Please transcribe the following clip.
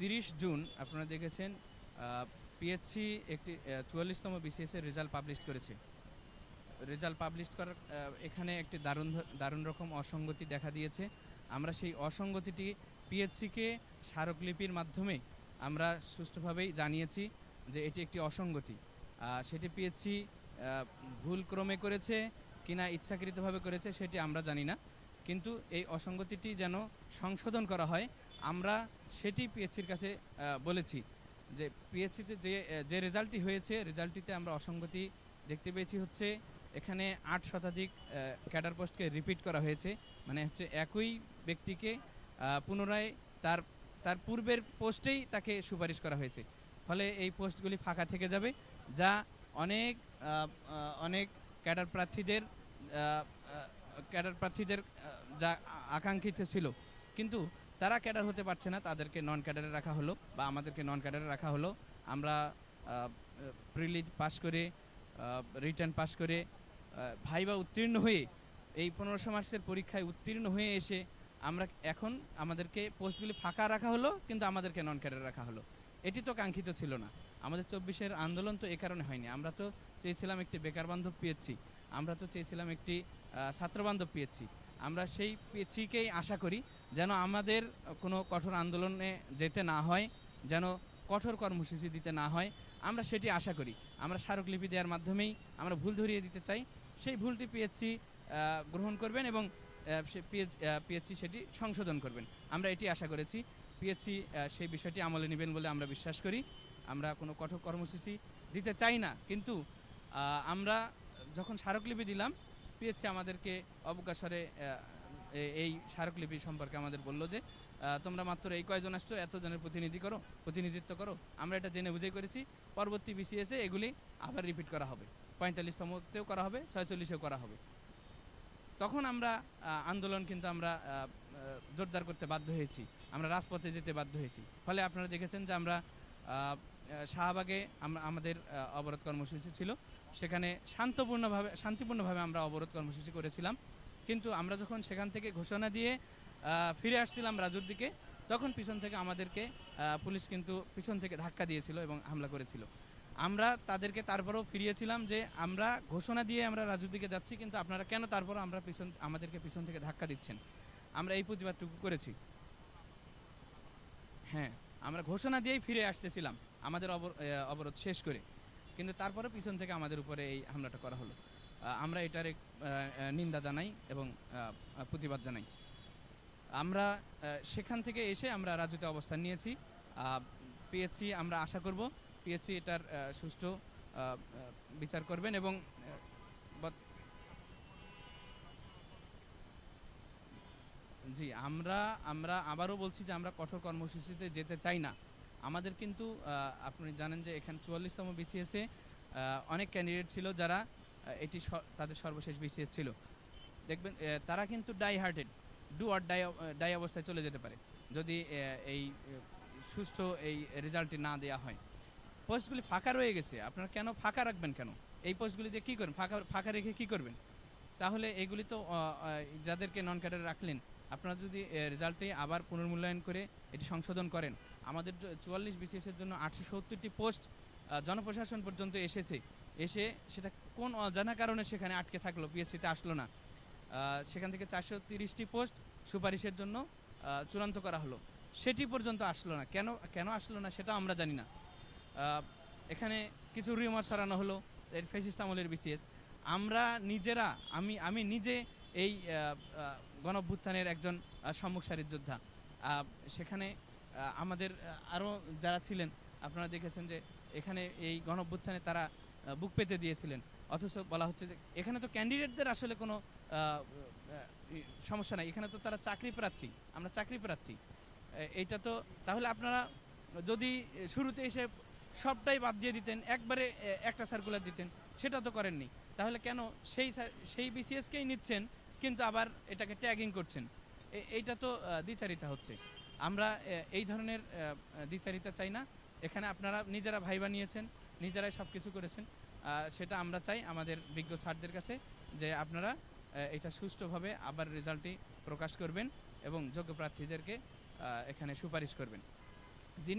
তিরিশ জুন আপনারা দেখেছেন পিএসসি একটি চুয়াল্লিশতম বিসিএস এর রেজাল্ট পাবলিশ করেছে। রেজাল্ট পাবলিশ করার এখানে একটি দারুণ দারুণ রকম অসঙ্গতি দেখা দিয়েছে। আমরা সেই অসঙ্গতিটি পিএসসিকে স্মারকলিপির মাধ্যমে আমরা সুষ্ঠুভাবেই জানিয়েছি যে এটি একটি অসঙ্গতি। সেটি পিএসসি ভুল ক্রমে করেছে কিনা ইচ্ছাকৃতভাবে করেছে সেটি আমরা জানি না। কিন্তু এই অসঙ্গতিটি যেন সংশোধন করা হয় আমরা সেটি পিএসসির কাছে বলেছি যে পিএসসিতে যে যে রেজাল্টটি হয়েছে, রেজাল্টটিতে আমরা অসঙ্গতি দেখতে পেয়েছি হচ্ছে এখানে আট শতাধিক ক্যাডার পোস্টকে রিপিট করা হয়েছে। মানে হচ্ছে একই ব্যক্তিকে পুনরায় তার তার পূর্বের পোস্টেই তাকে সুপারিশ করা হয়েছে। ফলে এই পোস্টগুলি ফাঁকা থেকে যাবে, যা অনেক অনেক ক্যাডার প্রার্থীদের ক্যাডার প্রার্থীদের যা আকাঙ্ক্ষিত ছিল। কিন্তু তারা ক্যাডার হতে পারছে না, তাদেরকে নন ক্যাডারে রাখা হলো বা আমাদেরকে নন ক্যাডারে রাখা হলো। আমরা প্রিলিজ পাস করে রিটার্ন পাস করে ভাইবা উত্তীর্ণ হয়ে এই পনেরোশো মার্কসের পরীক্ষায় উত্তীর্ণ হয়ে এসে আমরা এখন আমাদেরকে পোস্টগুলি ফাঁকা রাখা হলো, কিন্তু আমাদেরকে নন ক্যাডারে রাখা হলো। এটি তো কাঙ্ক্ষিত ছিল না। আমাদের চব্বিশের আন্দোলন তো এ কারণে হয়নি। আমরা তো চেয়েছিলাম একটি বেকার বান্ধব পিএসসি আমরা তো চেয়েছিলাম একটি ছাত্রবান্ধব পিএসসি আমরা সেই পিএসসিকেই আশা করি যেন আমাদের কোনো কঠোর আন্দোলনে যেতে না হয়, যেন কঠোর কর্মসূচি দিতে না হয়। আমরা সেটি আশা করি। আমরা স্মারকলিপি দেওয়ার মাধ্যমেই আমরা ভুল ধরিয়ে দিতে চাই। সেই ভুলটি পিএসসি গ্রহণ করবেন এবং পিএসসি সেটি সংশোধন করবেন। আমরা এটি আশা করেছি। পিএসসি সেই বিষয়টি আমলে নেবেন বলে আমরা বিশ্বাস করি। আমরা কোনো কঠোর কর্মসূচি দিতে চাই না। কিন্তু আমরা যখন স্মারকলিপি দিলাম পিএসসি আমাদেরকে অবকাশরে এই স্মারকলিপি সম্পর্কে আমাদের বলল যে তোমরা মাত্র এই কয়জন আসছো, এতজনের প্রতিনিধি করো, প্রতিনিধিত্ব করো। আমরা এটা জেনে বুঝেই করেছি। পরবর্তী বিসিএসে এগুলি আবার রিপিট করা হবে। পঁয়তাল্লিশতমতেও করা হবে, ছয়চল্লিশেও করা হবে। তখন আমরা আন্দোলন কিন্তু আমরা জোরদার করতে বাধ্য হয়েছি। আমরা রাজপথে যেতে বাধ্য হয়েছি। ফলে আপনারা দেখেছেন যে আমরা শাহবাগে আমাদের অবরোধ কর্মসূচি ছিল। সেখানে শান্তপূর্ণভাবে, শান্তিপূর্ণভাবে আমরা অবরোধ কর্মসূচি করেছিলাম। কিন্তু আমরা যখন সেখান থেকে ঘোষণা দিয়ে ফিরে আসছিলাম রাজুর দিকে, তখন পিছন থেকে আমাদেরকে পুলিশ কিন্তু পিছন থেকে ধাক্কা দিয়েছিল এবং হামলা করেছিল। আমরা তাদেরকে তারপরেও ফিরিয়েছিলাম যে, আমরা ঘোষণা দিয়ে আমরা রাজুর দিকে যাচ্ছি, কিন্তু আপনারা কেন তারপরও আমরা পিছন, আমাদেরকে পিছন থেকে ধাক্কা দিচ্ছেন? আমরা এই প্রতিবাদটুকু করেছি। হ্যাঁ আমরা ঘোষণা দিয়েই ফিরে আসতেছিলাম। আমাদের অবর- অবরোধ শেষ করে। কিন্তু তারপরে পিছন থেকে আমাদের উপরে এই হামলাটা করা হলো। আমরা এটার নিন্দা জানাই এবং প্রতিবাদ জানাই। আমরা সেখান থেকে এসে আমরা রাজুতে অবস্থান নিয়েছি। পিএসসি আমরা আশা করব পিএসসি এটার সুষ্ঠু বিচার করবেন এবং জি, আমরা আমরা আবারও বলছি যে আমরা কঠোর কর্মসূচিতে যেতে চাই না। আমাদের কিন্তু আপনি জানেন যে এখানে চুয়াল্লিশতম বিসিএসে অনেক ক্যান্ডিডেট ছিল যারা এটি তাদের সর্বশেষ বিসিএস ছিল। দেখবেন তারা কিন্তু die hearted do or die die অবস্থায় চলে যেতে পারে, যদি এই সুষ্ঠু এই রেজাল্টটি না দেওয়া হয়। পোস্টগুলি ফাঁকা রয়ে গেছে, আপনারা কেন ফাঁকা রাখবেন কেন? এই পোস্টগুলি দিয়ে কী করবেন? ফাঁকা ফাঁকা রেখে কী করবেন? তাহলে এগুলি তো যাদেরকে নন ক্যাডার রাখলেন, আপনারা যদি রেজাল্টে আবার পুনর্মূল্যায়ন করে এটি সংশোধন করেন আমাদের চুয়াল্লিশ বিসিএস এর জন্য আটশো সত্তরটি পোস্ট জনপ্রশাসন পর্যন্ত এসেছে। এসে সেটা কোন অজানা কারণে সেখানে আটকে থাকল পিএসসিতে আসলো না। সেখান থেকে চারশো তিরিশটি পোস্ট সুপারিশের জন্য চূড়ান্ত করা হলো। সেটি পর্যন্ত আসলো না। কেন কেন আসলো না সেটা আমরা জানি না। এখানে কিছু রিউমার ছড়ানো হলো এর ফেসিস্ট আমলের বিসিএস। আমরা নিজেরা আমি আমি নিজে এই গণঅভ্যুত্থানের একজন আহ, সম্মুখ সারির যোদ্ধা। সেখানে আমাদের আরও যারা ছিলেন, আপনারা দেখেছেন যে এখানে এই গণঅভ্যুত্থানে তারা বুক পেতে দিয়েছিলেন। অথচ বলা হচ্ছে যে এখানে তো ক্যান্ডিডেটদের আসলে কোনো সমস্যা নাই। এখানে তো তারা চাকরি প্রার্থী, আমরা চাকরি প্রার্থী। এইটা তো, তাহলে আপনারা যদি শুরুতে এসে সবটাই বাদ দিয়ে দিতেন, একবারে একটা সার্কুলার দিতেন, সেটা তো করেননি। তাহলে কেন সেই সেই বিসিএসকেই নিচ্ছেন, কিন্তু আবার এটাকে ট্যাগিং করছেন? এইটা তো দ্বিচারিতা হচ্ছে। আমরা এই ধরনের দ্বিচারিতা চাই না। এখানে আপনারা নিজেরা ভাই বানিয়েছেন নিজেরাই সব কিছু করেছেন সেটা আমরা চাই আমাদের বিজ্ঞ স্যারদের কাছে যে আপনারা এটা সুষ্ঠুভাবে আবার রেজাল্টটি প্রকাশ করবেন এবং যোগ্য প্রার্থীদেরকে এখানে সুপারিশ করবেন। যিনি